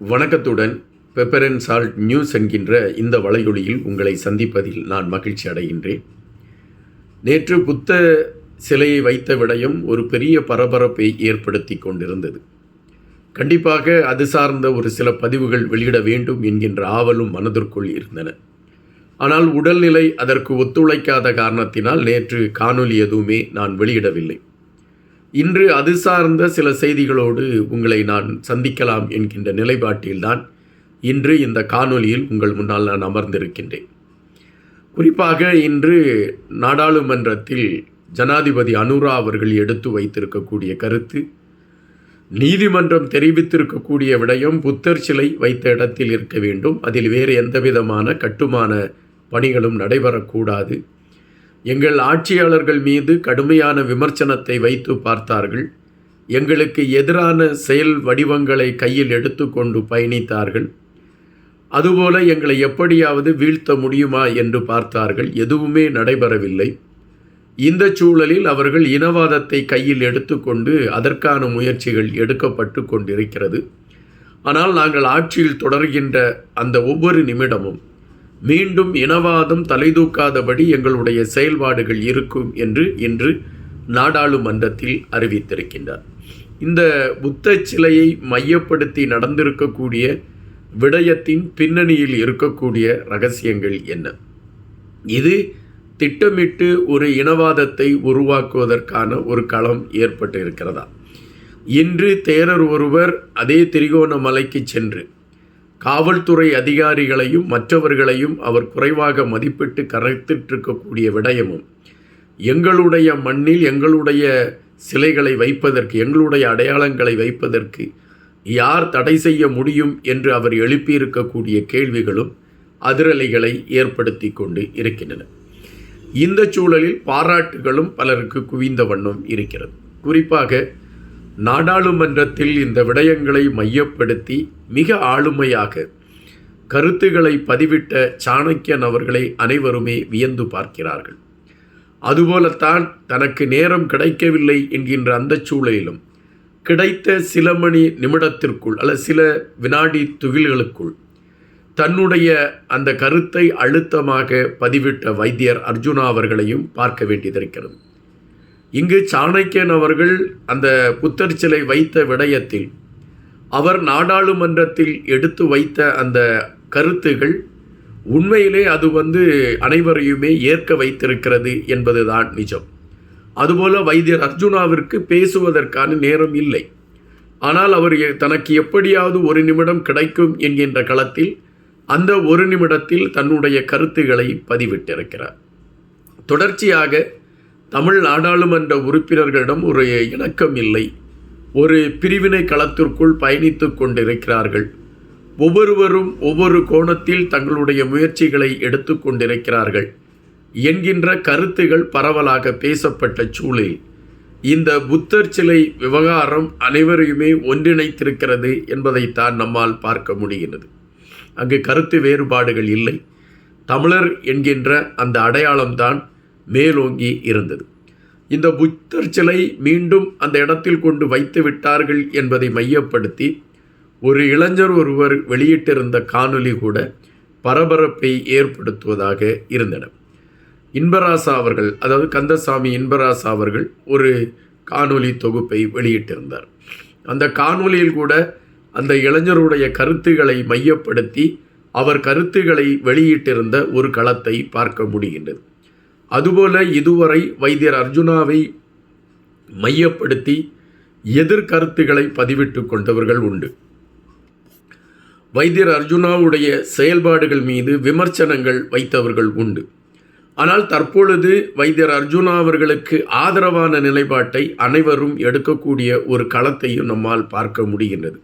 வணக்கத்துடன் pepper and salt news என்கின்ற இந்த வலையொலியில் உங்களை சந்திப்பதில் நான் மகிழ்ச்சி அடைகின்றேன். நேற்று புத்த சிலையை வைத்த விடயம் ஒரு பெரிய பரபரப்பை ஏற்படுத்தி கொண்டிருந்தது. கண்டிப்பாக அது சார்ந்த ஒரு சில பதிவுகள் வெளியிட வேண்டும் என்கின்ற ஆவலும் மனதிற்குள் இருந்தன. ஆனால் உடல்நிலை அதற்கு ஒத்துழைக்காத காரணத்தினால் நேற்று காணொலி எதுவுமே நான் வெளியிடவில்லை. இன்று அது சார்ந்த சில செய்திகளோடு உங்களை நான் சந்திக்கலாம் என்கின்ற நிலைப்பாட்டில்தான் இன்று இந்த காணொலியில் உங்கள் முன்னால் நான் அமர்ந்திருக்கின்றேன். குறிப்பாக இன்று நாடாளுமன்றத்தில் ஜனாதிபதி அனுரா அவர்கள் எடுத்து வைத்திருக்கக்கூடிய கருத்து நீதிமன்றம் தெரிவித்திருக்கக்கூடிய விடயம் புத்தர் சிலை வைத்த இடத்தில் இருக்க வேண்டும். அதில் வேறு எந்த விதமான கட்டுமான பணிகளும் நடைபெறக்கூடாது. எங்கள் ஆட்சியாளர்கள் மீது கடுமையான விமர்சனத்தை வைத்து பார்த்தார்கள். எங்களுக்கு எதிரான செயல் வடிவங்களை கையில் எடுத்துக்கொண்டு பயணித்தார்கள். அதுபோல எங்களை எப்படியாவது வீழ்த்த முடியுமா என்று பார்த்தார்கள். எதுவுமே நடைபெறவில்லை. இந்த சூழலில் அவர்கள் இனவாதத்தை கையில் எடுத்துக்கொண்டு அதற்கான முயற்சிகள் எடுக்கப்பட்டு கொண்டிருக்கிறது. ஆனால் நாங்கள் ஆட்சியில் தொடர்கின்ற அந்த ஒவ்வொரு நிமிடமும் மீண்டும் இனவாதம் தலைதூக்காதபடி எங்களுடைய செயல்பாடுகள் இருக்கும் என்று இன்று நாடாளுமன்றத்தில் அறிவித்திருக்கின்றார். இந்த புத்த சிலையை மையப்படுத்தி நடந்திருக்கக்கூடிய விடயத்தின் பின்னணியில் இருக்கக்கூடிய ரகசியங்கள் என்ன? இது திட்டமிட்டு ஒரு இனவாதத்தை உருவாக்குவதற்கான ஒரு களம் ஏற்பட்டு இருக்கிறதா இன்று தேரர் ஒருவர் அதே திரிகோணமலைக்கு சென்று காவல்துறை அதிகாரிகளையும் மற்றவர்களையும் அவர் குறைவாக மதிப்பிட்டு கரைத்திட்டிருக்கக்கூடிய விடயமும் எங்களுடைய மண்ணில் எங்களுடைய சிலைகளை வைப்பதற்கு எங்களுடைய அடையாளங்களை வைப்பதற்கு யார் தடை செய்ய முடியும் என்று அவர் எழுப்பியிருக்கக்கூடிய கேள்விகளும் அதிரலைகளை ஏற்படுத்தி கொண்டு இருக்கின்றன. இந்த சூழலில் பாராட்டுகளும் பலருக்கு குவிந்த வண்ணம் இருக்கிறது. குறிப்பாக நாடாளுமன்றத்தில் இந்த விடயங்களை மையப்படுத்தி மிக ஆளுமையாக கருத்துக்களை பதிவிட்ட சாணக்கியன் அவர்களை அனைவருமே வியந்து பார்க்கிறார்கள். அதுபோலத்தான் தனக்கு நேரம் கிடைக்கவில்லை என்கின்ற அந்த சூழலிலும் கிடைத்த சில மணி நிமிடத்திற்குள் அல்ல சில வினாடி துகில்களுக்குள் தன்னுடைய அந்த கருத்தை அழுத்தமாக பதிவிட்ட வைத்தியர் அர்ஜுனா அவர்களையும் பார்க்க வேண்டியதிருக்கிறது. இங்கு சாணக்கியன் அவர்கள் அந்த புத்தர் சிலை வைத்த விடயத்தில் அவர் நாடாளுமன்றத்தில் எடுத்து வைத்த அந்த கருத்துகள் உண்மையிலே அது வந்து அனைவரையுமே ஏற்க வைத்திருக்கிறது என்பதுதான் நிஜம். அதுபோல வைத்தியர் அர்ஜுனாவிற்கு பேசுவதற்கான நேரம் இல்லை. ஆனால் அவர் தனக்கு எப்படியாவது ஒரு நிமிடம் கிடைக்கும் என்கின்ற களத்தில் அந்த ஒரு நிமிடத்தில் தன்னுடைய கருத்துக்களை பதிவிட்டிருக்கிறார். தொடர்ச்சியாக தமிழ் நாடாளுமன்ற உறுப்பினர்களிடம் ஒரு இணக்கம் இல்லை ஒரு பிரிவினை களத்திற்குள் பயணித்து கொண்டிருக்கிறார்கள். ஒவ்வொருவரும் ஒவ்வொரு கோணத்தில் தங்களுடைய முயற்சிகளை எடுத்துக்கொண்டிருக்கிறார்கள் என்கின்ற கருத்துகள் பரவலாக பேசப்பட்ட சூழலில் இந்த புத்தர் சிலை விவகாரம் அனைவரையுமே ஒன்றிணைத்திருக்கிறது என்பதைத்தான் நம்மால் பார்க்க முடிகிறது. அங்கு கருத்து வேறுபாடுகள் இல்லை. தமிழர் என்கின்ற அந்த அடையாளம்தான் மேலோங்கி இருந்தது. இந்த புத்தர் சிலை மீண்டும் அந்த இடத்தில் கொண்டு வைத்து விட்டார்கள் என்பதை மையப்படுத்தி ஒரு இளைஞர் ஒருவர் வெளியிட்டிருந்த காணொலி கூட பரபரப்பை ஏற்படுத்துவதாக இருந்தன. இன்பராசா அவர்கள் அதாவது கந்தசாமி இன்பராசா அவர்கள் ஒரு காணொலி தொகுப்பை வெளியிட்டிருந்தார். அந்த காணொலியில் கூட அந்த இளைஞருடைய கருத்துக்களை மையப்படுத்தி அவர் கருத்துக்களை வெளியிட்டிருந்த ஒரு களத்தை பார்க்க முடிகின்றது. அதுபோல இதுவரை வைத்தியர் அர்ஜுனாவை மையப்படுத்தி எதிர்கருத்துக்களை பதிவிட்டு கொண்டவர்கள் உண்டு. வைத்தியர் அர்ஜுனாவுடைய செயல்பாடுகள் மீது விமர்சனங்கள் வைத்தவர்கள் உண்டு. ஆனால் தற்பொழுது வைத்தியர் அர்ஜுனா அவர்களுக்கு ஆதரவான நிலைப்பாட்டை அனைவரும் எடுக்கக்கூடிய ஒரு களத்தையும் நம்மால் பார்க்க முடிகின்றது.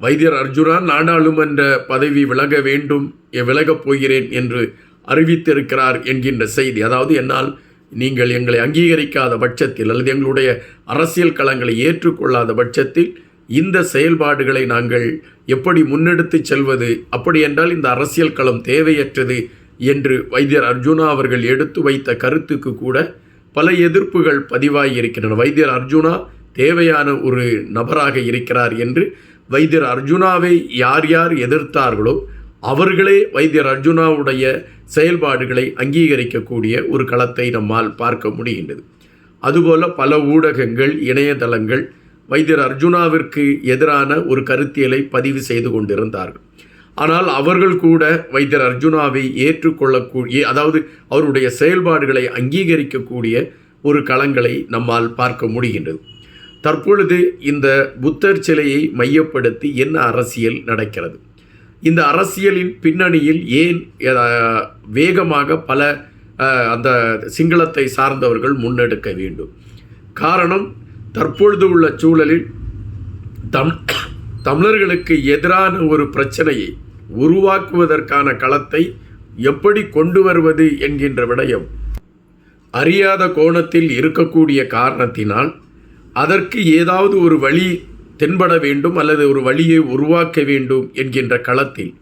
வைத்தியர் அர்ஜுனா நாடாளுமன்ற பதவி விலக வேண்டும் விலகப் போகிறேன் என்று அறிவித்திருக்கிறார் என்கின்ற செய்தி. அதாவது என்னால் நீங்கள் எங்களை அங்கீகரிக்காத பட்சத்தில் அல்லது எங்களுடைய அரசியல் களங்களை ஏற்றுக்கொள்ளாத பட்சத்தில் இந்த செயல்பாடுகளை நாங்கள் எப்படி முன்னெடுத்து செல்வது அப்படி என்றால் இந்த அரசியல் களம் தேவையற்றது என்று வைத்தியர் அர்ஜுனா அவர்கள் எடுத்து வைத்த கருத்துக்கு கூட பல எதிர்ப்புகள் பதிவாகி இருக்கின்றன வைத்தியர் அர்ஜுனா தேவையான ஒரு நபராக இருக்கிறார் என்று வைத்தியர் அர்ஜுனாவை யார் யார் எதிர்த்தார்களோ அவர்களே வைத்தியர் அர்ஜுனாவுடைய செயல்பாடுகளை அங்கீகரிக்கக்கூடிய ஒரு களத்தை நம்மால் பார்க்க முடிகின்றது. அதுபோல பல ஊடகங்கள் இணையதளங்கள் வைத்தியர் அர்ஜுனாவிற்கு எதிரான ஒரு கருத்தியலை பதிவு செய்து கொண்டிருந்தார்கள். ஆனால் அவர்கள் கூட வைத்தியர் அர்ஜுனாவை ஏற்றுக்கொள்ளக்கூடிய அதாவது அவருடைய செயல்பாடுகளை அங்கீகரிக்கக்கூடிய ஒரு களங்களை நம்மால் பார்க்க முடிகின்றது. தற்பொழுது இந்த புத்தர் சிலையை மையப்படுத்தி என்ன அரசியல் நடக்கிறது? இந்த அரசியலின் பின்னணியில் ஏன் வேகமாக பல அந்த சிங்களத்தை சார்ந்தவர்கள் முன்னெடுக்க வேண்டும்? காரணம் தற்பொழுது உள்ள சூழலில் தம் தமிழர்களுக்கு எதிரான ஒரு பிரச்சனையை உருவாக்குவதற்கான களத்தை எப்படி கொண்டு வருவது என்கின்ற விடயம் அறியாத கோணத்தில் இருக்கக்கூடிய காரணத்தினால் அதற்கு ஏதாவது ஒரு வழி தென்பட வேண்டும் அல்லது ஒரு வழியை உருவாக்க வேண்டும் என்கின்ற களத்தில்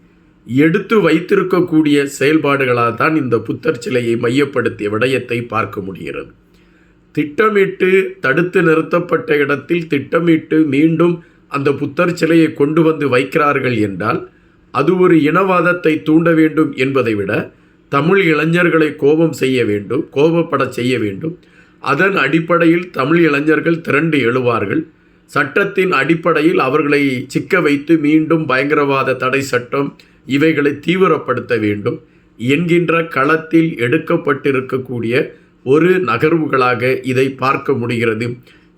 எடுத்து வைத்திருக்கக்கூடிய செயல்பாடுகளால் தான் இந்த புத்தர் சிலையை மையப்படுத்திய விடயத்தை பார்க்க முடிகிறது. திட்டமிட்டு தடுத்து நிறுத்தப்பட்ட இடத்தில் திட்டமிட்டு மீண்டும் அந்த புத்தர் சிலையை கொண்டு வந்து வைக்கிறார்கள் என்றால் அது ஒரு இனவாதத்தை தூண்ட வேண்டும் என்பதை விட தமிழ் இளைஞர்களை கோபம் செய்ய வேண்டும் கோபப்படச் செய்ய வேண்டும். அதன் அடிப்படையில் தமிழ் இளைஞர்கள் திரண்டு எழுவார்கள். சட்டத்தின் அடிப்படையில் அவர்களை சிக்க வைத்து மீண்டும் பயங்கரவாத தடை சட்டம் இவைகளை தீவிரப்படுத்த வேண்டும் என்கின்ற களத்தில் எடுக்கப்பட்டிருக்கக்கூடிய ஒரு நகர்வுகளாக இதை பார்க்க முடிகிறது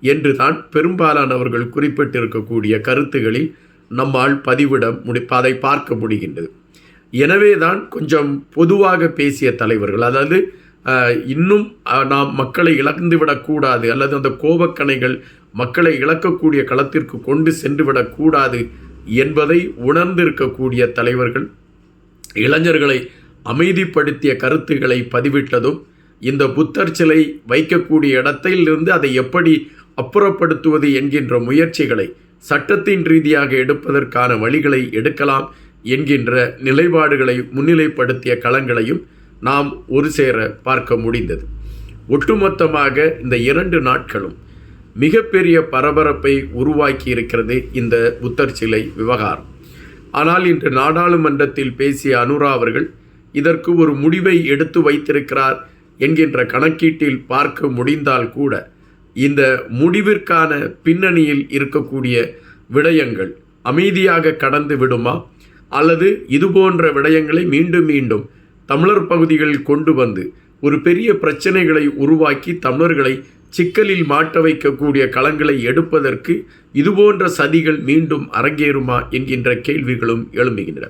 என்று தான் பெரும்பாலானவர்கள் குறிப்பிட்டிருக்கக்கூடிய கருத்துகளில் நம்மால் பதிவிட முடி அதை பார்க்க முடிகின்றது. எனவே தான் கொஞ்சம் பொதுவாக பேசிய தலைவர்கள் அதாவது இன்னும் நாம் மக்களை இழந்துவிடக்கூடாது அல்லது அந்த கோபக்கணைகள் மக்களை இழக்கக்கூடிய களத்திற்கு கொண்டு சென்றுவிடக்கூடாது என்பதை உணர்ந்திருக்கக்கூடிய தலைவர்கள் இளைஞர்களை அமைதிப்படுத்திய கருத்துக்களை பதிவிட்டதும் இந்த புத்தர் சிலை வைக்கக்கூடிய இடத்திலிருந்து அதை எப்படி அப்புறப்படுத்துவது என்கின்ற முயற்சிகளை சட்டத்தின் ரீதியாக எடுப்பதற்கான வழிகளை எடுக்கலாம் என்கின்ற நிலைப்பாடுகளை முன்னிலைப்படுத்திய களங்களையும் நாம் ஒரு சேர பார்க்க முடிந்தது. ஒட்டுமொத்தமாக இந்த இரண்டு நாட்களும் மிகப்பெரிய பரபரப்பை உருவாக்கி இருக்கிறது இந்த புத்தர் சிலை விவகாரம். ஆனால் இன்று நாடாளுமன்றத்தில் பேசிய அனுரா அவர்கள் இதற்கு ஒரு முடிவை எடுத்து வைத்திருக்கிறார் என்கின்ற கணக்கீட்டில் பார்க்க முடிந்தால் கூட இந்த முடிவிற்கான பின்னணியில் இருக்கக்கூடிய விடயங்கள் அமைதியாக கடந்து விடுமா? அல்லது இதுபோன்ற விடயங்களை மீண்டும் மீண்டும் தமிழர் பகுதிகளில் கொண்டு வந்து ஒரு பெரிய பிரச்சனைகளை உருவாக்கி தமிழர்களை சிக்கலில் மாட்ட வைக்கக்கூடிய களங்களை எடுப்பதற்கு இதுபோன்ற சதிகள் மீண்டும் அரங்கேறுமா என்கின்ற கேள்விகளும் எழும்புகின்றன.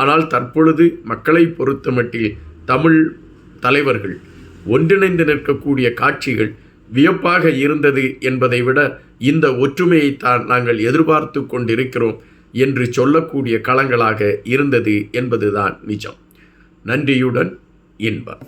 ஆனால் தற்பொழுது மக்களை பொறுத்தமட்டில் தமிழ் தலைவர்கள் ஒன்றிணைந்து நிற்கக்கூடிய காட்சிகள் வியப்பாக இருந்தது என்பதை விட இந்த ஒற்றுமையைத்தான் நாங்கள் எதிர்பார்த்து கொண்டிருக்கிறோம் என்று சொல்லக்கூடிய களங்களாக இருந்தது என்பதுதான் நிஜம். நன்றியுடன் இன்பம்.